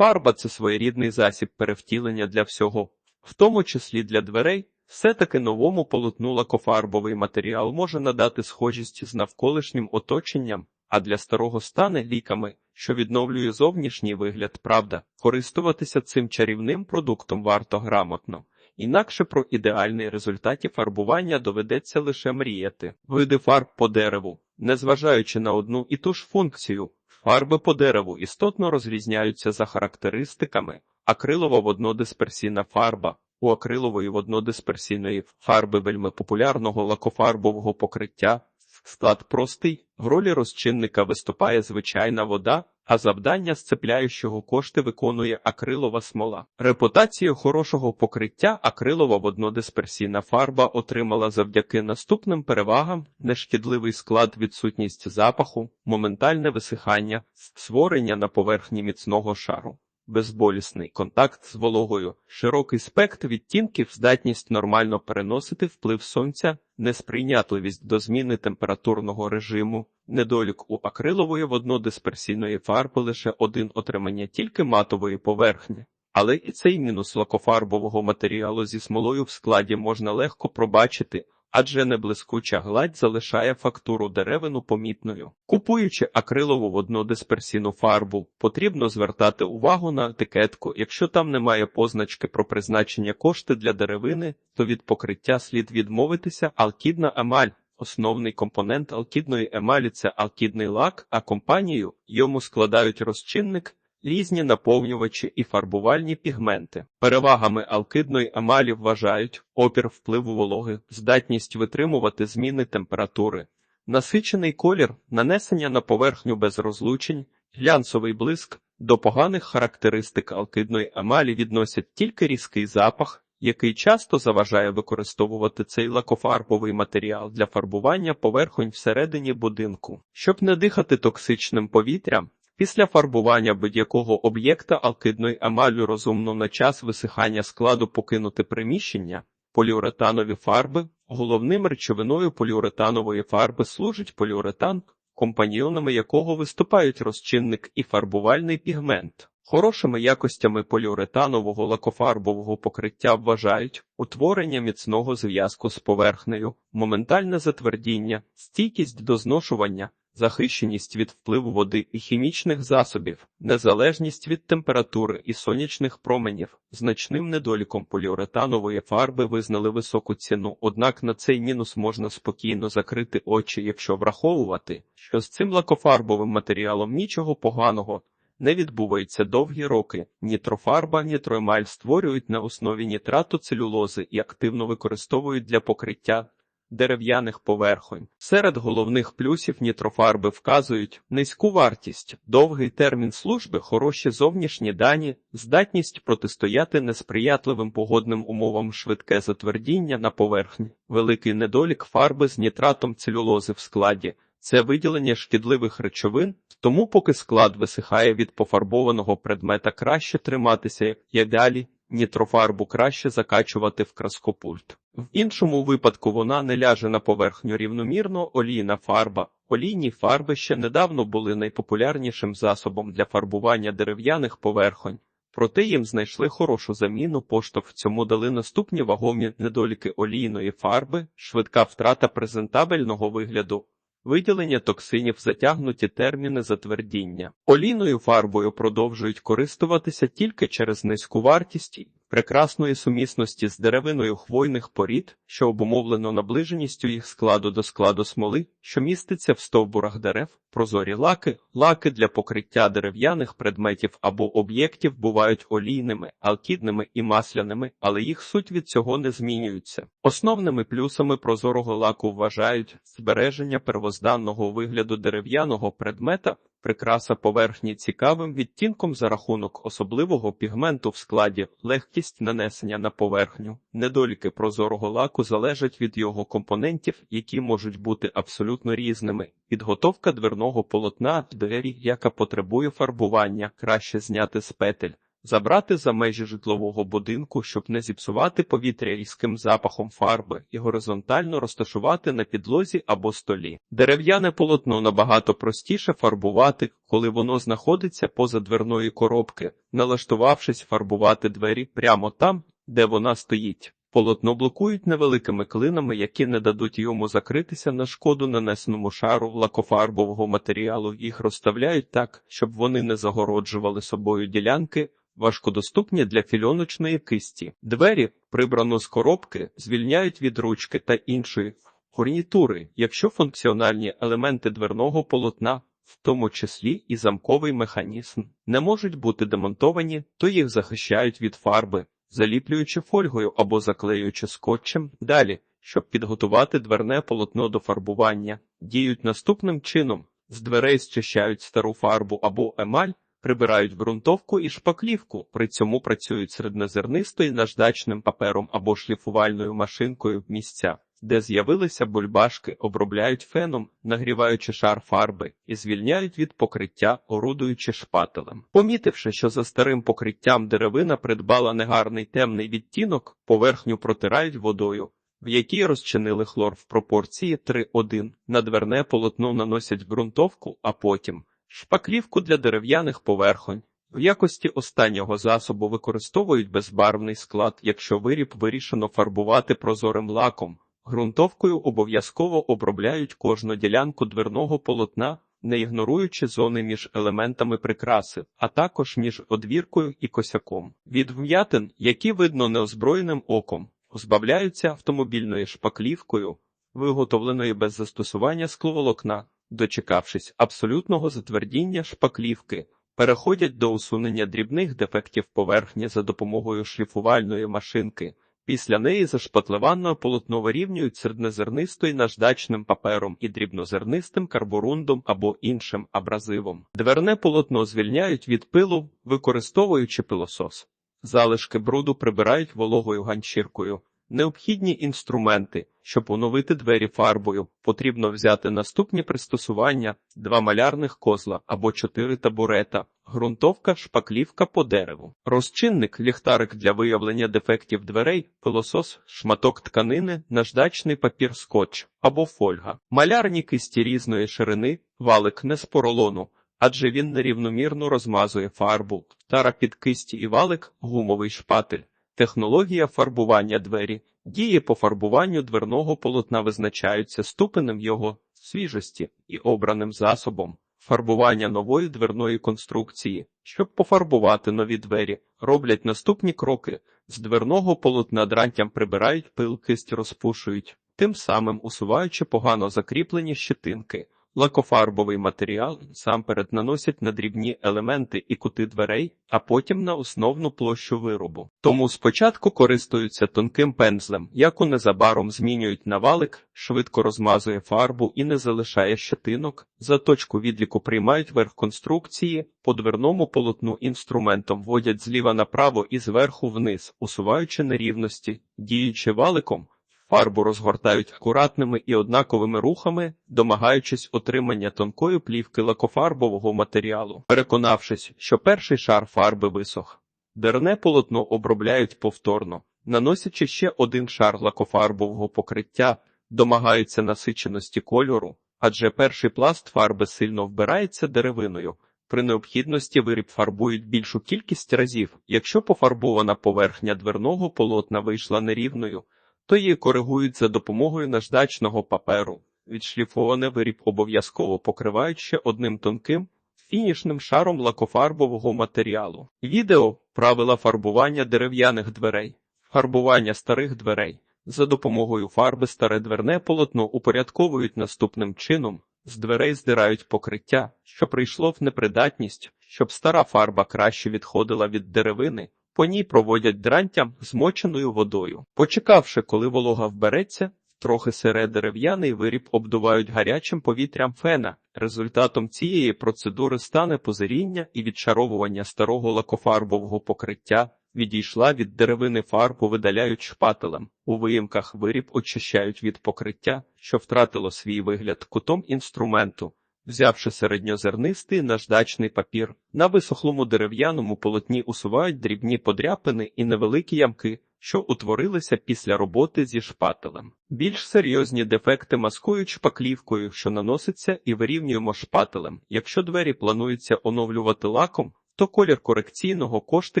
Фарба це своєрідний засіб перевтілення для всього, в тому числі для дверей. Все-таки новому полотну лакофарбовий матеріал може надати схожість з навколишнім оточенням, а для старого стане ліками, що відновлює зовнішній вигляд, правда, користуватися цим чарівним продуктом варто грамотно. Інакше про ідеальний результаті фарбування доведеться лише мріяти. Види фарб по дереву, незважаючи на одну і ту ж функцію, фарби по дереву істотно розрізняються за характеристиками. Акрилова воднодисперсійна фарба. У акрилової воднодисперсійної фарби вельми популярного лакофарбового покриття склад простий, в ролі розчинника виступає звичайна вода, а завдання сцепляючого кошти виконує акрилова смола. Репутацію хорошого покриття акрилова воднодисперсійна фарба отримала завдяки наступним перевагам: нешкідливий склад, відсутність запаху, моментальне висихання, створення на поверхні міцного шару. Безболісний контакт з вологою, широкий спектр відтінків, здатність нормально переносити вплив сонця, несприйнятливість до зміни температурного режиму, недолік у акрилової воднодисперсійної фарби лише один отримання тільки матової поверхні. Але і цей мінус лакофарбового матеріалу зі смолою в складі можна легко пробачити, адже неблискуча гладь залишає фактуру деревину помітною. Купуючи акрилову воднодисперсійну фарбу, потрібно звертати увагу на етикетку. Якщо там немає позначки про призначення кошти для деревини, то від покриття слід відмовитися алкідна емаль. Основний компонент алкідної емалі це алкідний лак, а компанію йому складають розчинник, різні наповнювачі і фарбувальні пігменти. Перевагами алкидної емалі вважають опір впливу вологи, здатність витримувати зміни температури, насичений колір, нанесення на поверхню без розлучень, глянцевий блиск. До поганих характеристик алкидної емалі відносять тільки різкий запах, який часто заважає використовувати цей лакофарбовий матеріал для фарбування поверхонь всередині будинку, щоб не дихати токсичним повітрям. Після фарбування будь-якого об'єкта алкидної емалю розумно на час висихання складу покинути приміщення, поліуретанові фарби, головним речовиною поліуретанової фарби служить поліуретан, компаньйонами якого виступають розчинник і фарбувальний пігмент. Хорошими якостями поліуретанового лакофарбового покриття вважають утворення міцного зв'язку з поверхнею, моментальне затвердіння, стійкість до зношування, захищеність від впливу води і хімічних засобів, незалежність від температури і сонячних променів. Значним недоліком поліуретанової фарби визнали високу ціну, однак на цей мінус можна спокійно закрити очі, якщо враховувати, що з цим лакофарбовим матеріалом нічого поганого. Не відбувається довгі роки. Нітрофарба, нітроемаль створюють на основі нітрату целюлози і активно використовують для покриття дерев'яних поверхонь. Серед головних плюсів нітрофарби вказують низьку вартість, довгий термін служби, хороші зовнішні дані, здатність протистояти несприятливим погодним умовам, швидке затвердіння на поверхні, великий недолік фарби з нітратом целюлози в складі. Це виділення шкідливих речовин, тому поки склад висихає від пофарбованого предмета, краще триматися, як далі, нітрофарбу краще закачувати в краскопульт. В іншому випадку вона не ляже на поверхню рівномірно, олійна фарба. Олійні фарби ще недавно були найпопулярнішим засобом для фарбування дерев'яних поверхонь. Проте їм знайшли хорошу заміну, поштовх цьому дали наступні вагомі недоліки олійної фарби, швидка втрата презентабельного вигляду, виділення токсинів, затягнуті терміни затвердіння. Олійною фарбою продовжують користуватися тільки через низьку вартість прекрасної сумісності з деревиною хвойних порід, що обумовлено наближеністю їх складу до складу смоли, що міститься в стовбурах дерев, прозорі лаки, лаки для покриття дерев'яних предметів або об'єктів бувають олійними, алкідними і масляними, але їх суть від цього не змінюється. Основними плюсами прозорого лаку вважають збереження первозданного вигляду дерев'яного предмета. Прикраса поверхні цікавим відтінком за рахунок особливого пігменту в складі, легкість нанесення на поверхню. Недоліки прозорого лаку залежать від його компонентів, які можуть бути абсолютно різними. Підготовка дверного полотна двері, яка потребує фарбування, краще зняти з петель. Забрати за межі житлового будинку, щоб не зіпсувати повітря різким запахом фарби, і горизонтально розташувати на підлозі або столі. Дерев'яне полотно набагато простіше фарбувати, коли воно знаходиться поза дверної коробки, налаштувавшись фарбувати двері прямо там, де вона стоїть. Полотно блокують невеликими клинами, які не дадуть йому закритися на шкоду нанесеному шару лакофарбового матеріалу. Їх розставляють так, щоб вони не загороджували собою ділянки, важкодоступні для фільоночної кисті. Двері, прибрано з коробки, звільняють від ручки та іншої фурнітури, якщо функціональні елементи дверного полотна, в тому числі і замковий механізм, не можуть бути демонтовані, то їх захищають від фарби, заліплюючи фольгою або заклеюючи скотчем. Далі, щоб підготувати дверне полотно до фарбування, діють наступним чином: з дверей зчищають стару фарбу або емаль, прибирають ґрунтовку і шпаклівку, при цьому працюють середнозернистою наждачним папером або шліфувальною машинкою в місця, де з'явилися бульбашки, обробляють феном, нагріваючи шар фарби і звільняють від покриття, орудуючи шпателем. Помітивши, що за старим покриттям деревина придбала негарний темний відтінок, поверхню протирають водою. В якій розчинили хлор в пропорції 3-1, на дверне полотно наносять ґрунтовку, а потім Шпаклівку для дерев'яних поверхонь. В якості останнього засобу використовують безбарвний склад, якщо виріб вирішено фарбувати прозорим лаком. Грунтовкою обов'язково обробляють кожну ділянку дверного полотна, не ігноруючи зони між елементами прикраси, а також між одвіркою і косяком. Від вм'ятин, які видно неозброєним оком, позбавляються автомобільною шпаклівкою, виготовленої без застосування скловолокна дочекавшись абсолютного затвердіння шпаклівки, переходять до усунення дрібних дефектів поверхні за допомогою шліфувальної машинки. Після неї зашпатлеване полотно вирівнюють середнезернистою наждачним папером і дрібнозернистим карборундом або іншим абразивом. Дверне полотно звільняють від пилу, використовуючи пилосос. Залишки бруду прибирають вологою ганчіркою. Необхідні інструменти, щоб оновити двері фарбою, потрібно взяти наступні пристосування: два малярних козла або чотири табурета, ґрунтовка, шпаклівка по дереву, розчинник, ліхтарик для виявлення дефектів дверей, пилосос, шматок тканини, наждачний папір скотч або фольга, малярні кисті різної ширини, валик не з поролону. Адже він нерівномірно розмазує фарбу, тара під кисті і валик, гумовий шпатель. Технологія фарбування двері. Дії по фарбуванню дверного полотна визначаються ступенем його свіжості і обраним засобом. Фарбування нової дверної конструкції. Щоб пофарбувати нові двері, роблять наступні кроки. З дверного полотна дрантям прибирають пил, кисть розпушують, тим самим усуваючи погано закріплені щетинки. Лакофарбовий матеріал насамперед наносять на дрібні елементи і кути дверей, а потім на основну площу виробу. Тому спочатку користуються тонким пензлем, яку незабаром змінюють на валик, швидко розмазує фарбу і не залишає щетинок. За точку відліку приймають верх конструкції, по дверному полотну інструментом вводять зліва направо і зверху вниз, усуваючи нерівності, діючи валиком. Фарбу розгортають акуратними і однаковими рухами, домагаючись отримання тонкої плівки лакофарбового матеріалу. Переконавшись, що перший шар фарби висох, дерне полотно обробляють повторно, наносячи ще один шар лакофарбового покриття, домагаються насиченості кольору, адже перший пласт фарби сильно вбирається деревиною. При необхідності виріб фарбують більшу кількість разів, якщо пофарбована поверхня дверного полотна вийшла нерівною то її коригують за допомогою наждачного паперу. Відшліфований виріб обов'язково покривають ще одним тонким фінішним шаром лакофарбового матеріалу. Відео правила фарбування дерев'яних дверей, фарбування старих дверей. За допомогою фарби старе дверне полотно упорядковують наступним чином. З дверей здирають покриття, що прийшло в непридатність, щоб стара фарба краще відходила від деревини. По ній проводять дрантям змоченою водою. Почекавши, коли волога вбереться, трохи сире дерев'яний виріб обдувають гарячим повітрям фена. Результатом цієї процедури стане позиріння і відшаровування старого лакофарбового покриття. Відійшла від деревини фарбу, видаляють шпателем. У виїмках виріб очищають від покриття, що втратило свій вигляд кутом інструменту. Взявши середньозернистий наждачний папір, на висохлому дерев'яному полотні усувають дрібні подряпини і невеликі ямки, що утворилися після роботи зі шпателем. Більш серйозні дефекти маскують шпаклівкою, що наноситься, і вирівнюємо шпателем. Якщо двері планується оновлювати лаком, то колір корекційного кошти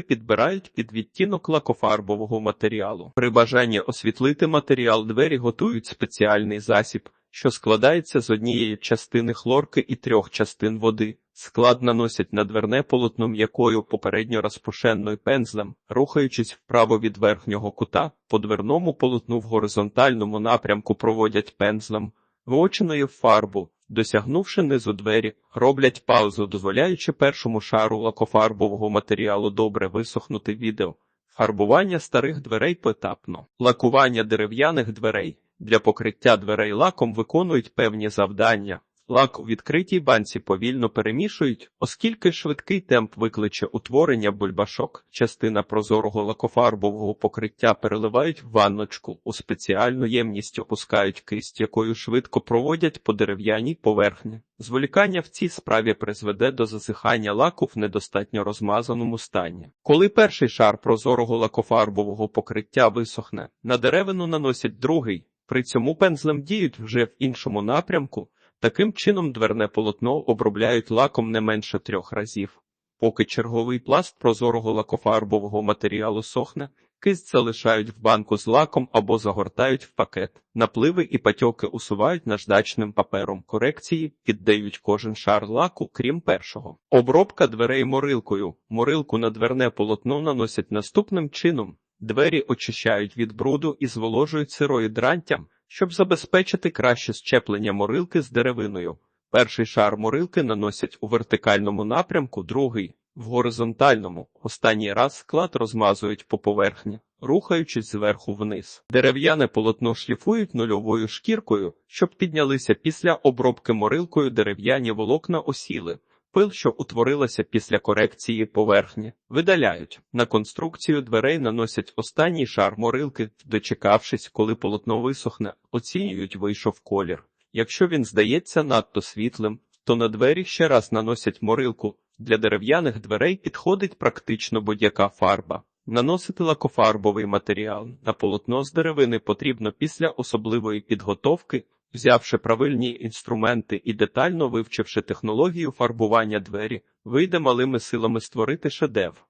підбирають під відтінок лакофарбового матеріалу. При бажанні освітлити матеріал двері готують спеціальний засіб, що складається з однієї частини хлорки і трьох частин води. Склад наносять на дверне полотно м'якою попередньо розпушенною пензлем, рухаючись вправо від верхнього кута, по дверному полотну в горизонтальному напрямку проводять пензлем, вочиною фарбу, досягнувши низу двері, роблять паузу, дозволяючи першому шару лакофарбового матеріалу добре висохнути відео. Фарбування старих дверей поетапно. Лакування дерев'яних дверей. Для покриття дверей лаком виконують певні завдання. Лак у відкритій банці повільно перемішують, оскільки швидкий темп викличе утворення бульбашок. Частина прозорого лакофарбового покриття переливають в ванночку, у спеціальну ємність опускають кисть, якою швидко проводять по дерев'яній поверхні. Зволікання в цій справі призведе до засихання лаку в недостатньо розмазаному стані. Коли перший шар прозорого лакофарбового покриття висохне, на деревину наносять другий, при цьому пензлем діють вже в іншому напрямку. Таким чином дверне полотно обробляють лаком не менше трьох разів. Поки черговий пласт прозорого лакофарбового матеріалу сохне, кисть залишають в банку з лаком або загортають в пакет. Напливи і патьоки усувають наждачним папером корекції, піддають кожен шар лаку, крім першого. Обробка дверей морилкою. Морилку на дверне полотно наносять наступним чином. Двері очищають від бруду і зволожують сирою дрантям, щоб забезпечити краще щеплення морилки з деревиною. Перший шар морилки наносять у вертикальному напрямку, другий в горизонтальному. Останній раз склад розмазують по поверхні, рухаючись зверху вниз. Дерев'яне полотно шліфують нульовою шкіркою, щоб піднялися після обробки морилкою дерев'яні волокна осіли. Пил, що утворилася після корекції поверхні, видаляють. На конструкцію дверей наносять останній шар морилки, дочекавшись, коли полотно висохне, оцінюють вийшов колір. Якщо він здається надто світлим, то на двері ще раз наносять морилку. Для дерев'яних дверей підходить практично будь-яка фарба. Наносити лакофарбовий матеріал на полотно з деревини потрібно після особливої підготовки, Взявши правильні інструменти і детально вивчивши технологію фарбування двері, вийде малими силами створити шедевр.